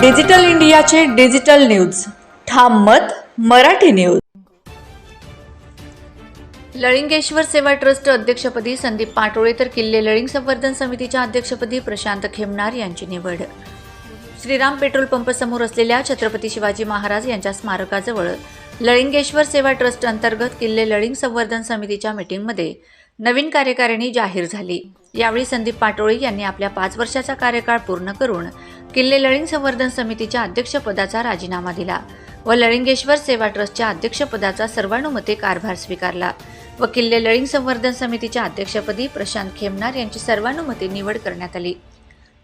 Digital इंडियाचे digital news. ठाम मत मराठी न्यूज. लळिंगेश्वर सेवा ट्रस्ट अध्यक्षपदी संदीप पाटोळे तर किल्ले लळिंग संवर्धन समितीच्या अध्यक्षपदी प्रशांत खेमनार यांची निवड. श्रीराम पेट्रोल पंप समोर असलेल्या छत्रपती शिवाजी महाराज यांच्या स्मारकाजवळ लळिंगेश्वर सेवा ट्रस्ट अंतर्गत किल्ले लळिंग संवर्धन समितीच्या मीटिंगमध्ये नवीन कार्यकारिणी जाहीर झाली. यावेळी संदीप पाटोळे यांनी आपल्या पाच वर्षाचा कार्यकाळ पूर्ण करून किल्ले लळिंग संवर्धन समितीच्या अध्यक्षपदाचा राजीनामा दिला व लळिंगेश्वर सेवा ट्रस्टच्या अध्यक्षपदाचा सर्वानुमते कारभार स्वीकारला व किल्ले लळिंग संवर्धन समितीच्या अध्यक्षपदी प्रशांत खेमनार यांची सर्वानुमते निवड करण्यात आली.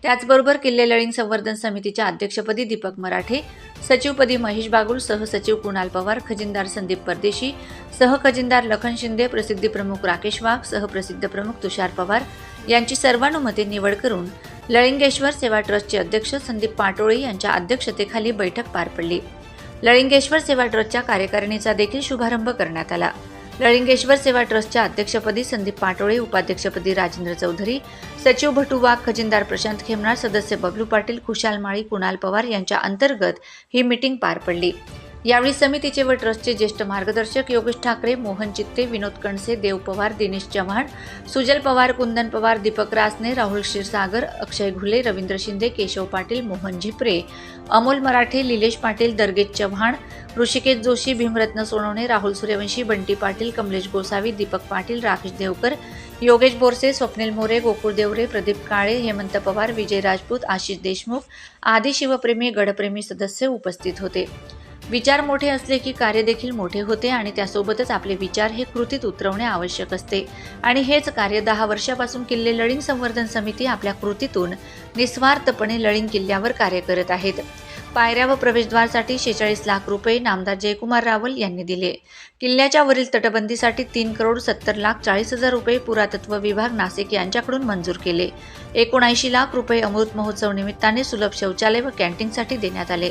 त्याचबरोबर किल्ले लळिंग संवर्धन समितीच्या अध्यक्षपदी दीपक मराठे सचिवपदी महेश बागुल सहसचिव कुणाल पवार खजिनदार संदीप परदेशी सहखजिनदार लखन शिंदे प्रसिद्धी प्रमुख राकेश वाघ सहप्रसिद्ध प्रमुख तुषार पवार यांची सर्वानुमते निवड करून लळिंगेश्वर सेवा ट्रस्टचे अध्यक्ष संदीप पाटोळे यांच्या अध्यक्षतेखाली बैठक पार पडली. लळिंगेश्वर सेवा ट्रस्टच्या कार्यकारिणीचा देखील शुभारंभ करण्यात आला. लळिंगेश्वर सेवा ट्रस्टच्या अध्यक्षपदी संदीप पाटोळे उपाध्यक्षपदी राजेंद्र चौधरी सचिव भटू वाघ खजिनदार प्रशांत खेमणार सदस्य बबलू पाटील खुशाल माळी कुणाल पवार यांच्या अंतर्गत ही मीटिंग पार पडली. यावेळी समितीचे व ट्रस्टचे ज्येष्ठ मार्गदर्शक योगेश ठाकरे मोहन चित्ते विनोद कणसे देव पवार दिनेश चव्हाण सुजल पवार कुंदन पवार दीपक रासने राहुल क्षीरसागर अक्षय घुले रवींद्र शिंदे केशव पाटील मोहन झिपरे अमोल मराठे लिलेश पाटील दर्गेश चव्हाण ऋषिकेश जोशी भीमरत्न सोनवणे राहुल सूर्यवंशी बंटी पाटील कमलेश गोसावी दीपक पाटील राकेश देवकर योगेश बोरसे स्वप्नील मोरे गोकुळ देवरे प्रदीप काळे हेमंत पवार विजय राजपूत आशिष देशमुख आदी शिवप्रेमी गडप्रेमी सदस्य उपस्थित होते. विचार मोठे असले की कार्य देखील मोठे होते आणि त्यासोबतच आपले विचार हे कृतीत उतरवणे आवश्यक असते. आणि हेच कार्य दहा वर्षापासून किल्ले लळिंग संवर्धन समिती आपल्या कृतीतून निस्वार्थपणे लळिंग किल्ल्यावर कार्य करत आहेत. पायऱ्या व प्रवेशद्वारसाठी शेचाळीस लाख रुपये नामदार जयकुमार रावल यांनी दिले. किल्ल्याच्या वरील तटबंदीसाठी तीन करोड सत्तर लाख चाळीस हजार रुपये पुरातत्व विभाग नाशिक यांच्याकडून मंजूर केले. एकोणऐंशी लाख रुपये अमृत महोत्सव निमित्ताने सुलभ शौचालय व कॅन्टीनसाठी देण्यात आले.